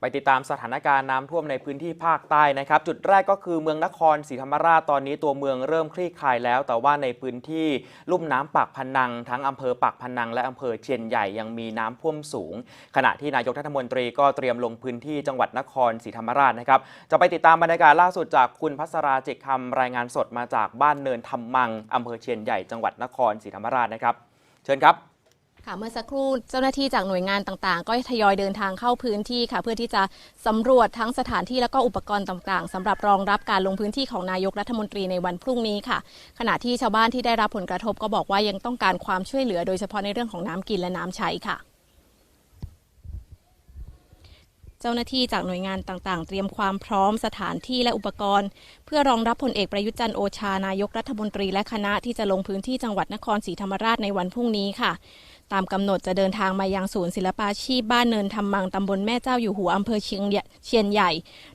ไปติดตามสถานการณ์น้ำท่วมในพื้นที่ภาคใต้นะครับ จุดแรกก็คือเมืองนครศรีธรรมราชตอนนี้ตัวเมืองเริ่มคลี่คลายแล้ว แต่ว่าในพื้นที่ลุ่มน้ำปากพนัง ทั้งอำเภอปากพนัง และอำเภอเชียนใหญ่ยังมีน้ำท่วมสูง ขณะที่นายกรัฐมนตรีก็เตรียมลงพื้นที่จังหวัดนครศรีธรรมราชนะครับจะไปติดตามบรรยากาศล่าสุดจากคุณพัสราจิกคำรายงานสดมาจากบ้านเนินธรรมังอำเภอเชียนใหญ่จังหวัดนครศรีธรรมราชนะครับ เชิญครับ ค่ะเมื่อสักครู่เจ้าหน้าที่จากหน่วยงานต่างๆ ก็ทยอยเดินทางเข้าพื้นที่ค่ะ เพื่อที่จะสำรวจทั้งสถานที่และก็อุปกรณ์ต่างๆสำหรับรองรับการลงพื้นที่ของนายกรัฐมนตรีในวันพรุ่งนี้ค่ะ ขณะที่ชาวบ้านที่ได้รับผลกระทบก็บอกว่ายังต้องการความช่วยเหลือโดยเฉพาะในเรื่องของน้ำกินและน้ำใช้ค่ะเจ้าหน้าที่จากหน่วยงานต่างๆ เตรียมความพร้อมสถานที่และอุปกรณ์ เพื่อรองรับพลเอกประยุทธ์จันโอชานายกรัฐมนตรีและคณะที่จะลงพื้นที่จังหวัดนครศรีธรรมราชในวันพรุ่งนี้ค่ะ ตามกำหนดจะเดินทางมายังศูนย์ศิลปาชีพบ้านเนินธรรมังตำบลแม่เจ้าอยู่หัวอำเภอเชียงใหญ่เชียนใหญ่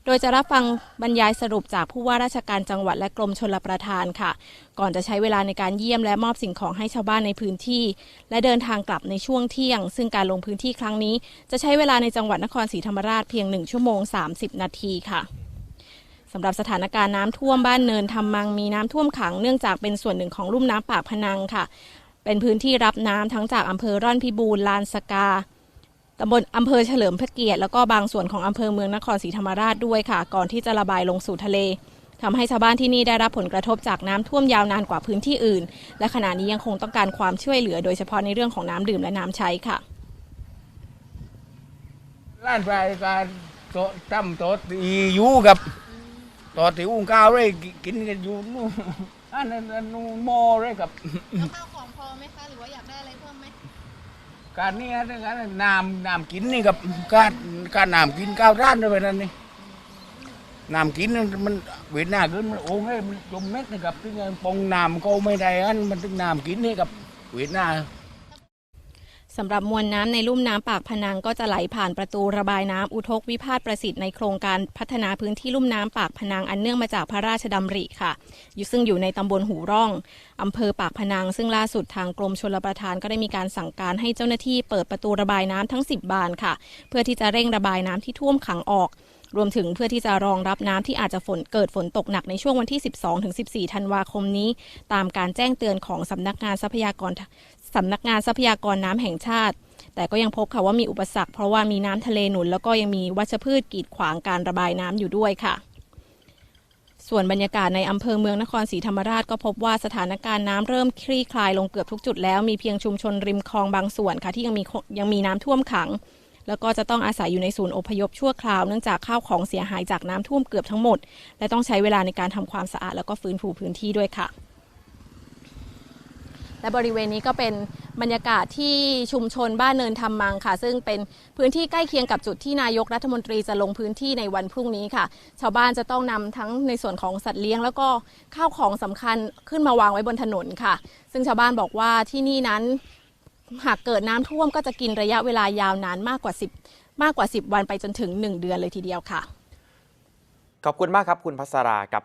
โดยจะรับฟังบรรยายสรุปจากผู้ว่าราชการจังหวัดและกรมชลประทานค่ะ ก่อนจะใช้เวลาในการเยี่ยมและมอบสิ่งของให้ชาวบ้านในพื้นที่ และเดินทางกลับในช่วงเที่ยง ซึ่งการลงพื้นที่ครั้งนี้ จะใช้เวลาในจังหวัดนครศรีธรรมราชเพียง 1 ชั่วโมง 30 นาทีค่ะสำหรับสถานการณ์น้ำท่วมบ้านเนินทำมังมีน้ำท่วมขังเนื่องจากเป็นส่วนหนึ่งของลุ่มน้ำปากพนังค่ะ เป็นพื้นที่รับน้ำทั้งจากอำเภอร่อนพิบูรลานสกาตำบลอำเภอเฉลิมพระเกียรติแล้วก็บางส่วนของอำเภอเมืองนครศรีธรรมราชด้วยค่ะ ก่อนที่จะระบายลงสู่ทะเลทำให้ชาวบ้านที่นี่ได้รับผลกระทบจากน้ำท่วมยาวนานกว่าพื้นที่อื่น และขณะนี้ยังคงต้องการความช่วยเหลือ โดยเฉพาะในเรื่องของน้ำดื่มและน้ำใช้ค่ะร้านปลายการโตะตั้มโตะตีอยู่กับโตะตีอุ้งก้าวเลยกินกันอยู่นู่นอันนั้นอันนู้นหมอเลยกับแล้วข้าวของพอ การนี้นะการน้ำน้ำกินนี่กับการการน้ำกินก้าวร้านด้วยนั่นนี่น้ำกินมันเวียนหน้าขึ้นมันโอ้ยมันจมเม็ดนี่กับที่ปองน้ำก็ไม่ได้อันมันถึงน้ำกินนี่กับเวียนหน้า สำหรับมวลน้ำในลุ่มน้ำปากพนังก็จะไหลผ่านประตูระบายน้ำอุทกวิพาทประสิทธิ์ในโครงการพัฒนาพื้นที่ลุ่มน้ำปากพนังอันเนื่องมาจากพระราชดำริค่ะอยู่ซึ่งอยู่ในตำบลหูร่องอำเภอปากพนัง ซึ่งล่าสุดทางกรมชลประทานก็ได้มีการสั่งการให้เจ้าหน้าที่เปิดประตูระบายน้ำทั้ง 10 บานค่ะ เพื่อที่จะเร่งระบายน้ำที่ท่วมขังออกรวมถึงเพื่อที่จะรองรับน้ำที่อาจจะฝนเกิดฝนตกหนักในช่วงวันที่ 12-14 ธันวาคมนี้ ตามการแจ้งเตือนของสำนักงานทรัพยากรสำนักงานทรัพยากรน้ำแห่งชาติ แต่ก็ยังพบค่ะว่ามีอุปสรรคเพราะว่ามีน้ำทะเลหนุน แล้วก็ยังมีวัชพืชกีดขวางการระบายน้ำอยู่ด้วยค่ะส่วนบรรยากาศในอำเภอเมืองนครศรีธรรมราชก็พบว่าสถานการณ์น้ำเริ่มคลี่คลายลงเกือบทุกจุดแล้วมีเพียงชุมชนริมคลองบางส่วนค่ะที่ยังมียังมีน้ำท่วมขัง แล้วก็จะต้องอาศัยอยู่ในศูนย์อพยพชั่วคราวเนื่องจากข้าวของเสียหายจากน้ำท่วมเกือบทั้งหมด และต้องใช้เวลาในการทำความสะอาดแล้วก็ฟื้นฟูพื้นที่ด้วยค่ะ และบริเวณนี้ก็เป็นบรรยากาศที่ชุมชนบ้านเนินธรรมังค่ะ ซึ่งเป็นพื้นที่ใกล้เคียงกับจุดที่นายกรัฐมนตรีจะลงพื้นที่ในวันพรุ่งนี้ค่ะ ชาวบ้านจะต้องนำทั้งในส่วนของสัตว์เลี้ยง แล้วก็ข้าวของสำคัญขึ้นมาวางไว้บนถนนค่ะ ซึ่งชาวบ้านบอกว่าที่นี่นั้น หากเกิดน้ำท่วมก็จะกินระยะเวลายาวนานมากกว่า 10 มากกว่า 10 วันไปจนถึง 1 เดือนเลยทีเดียวค่ะ ขอบคุณมากครับคุณพัสราครับ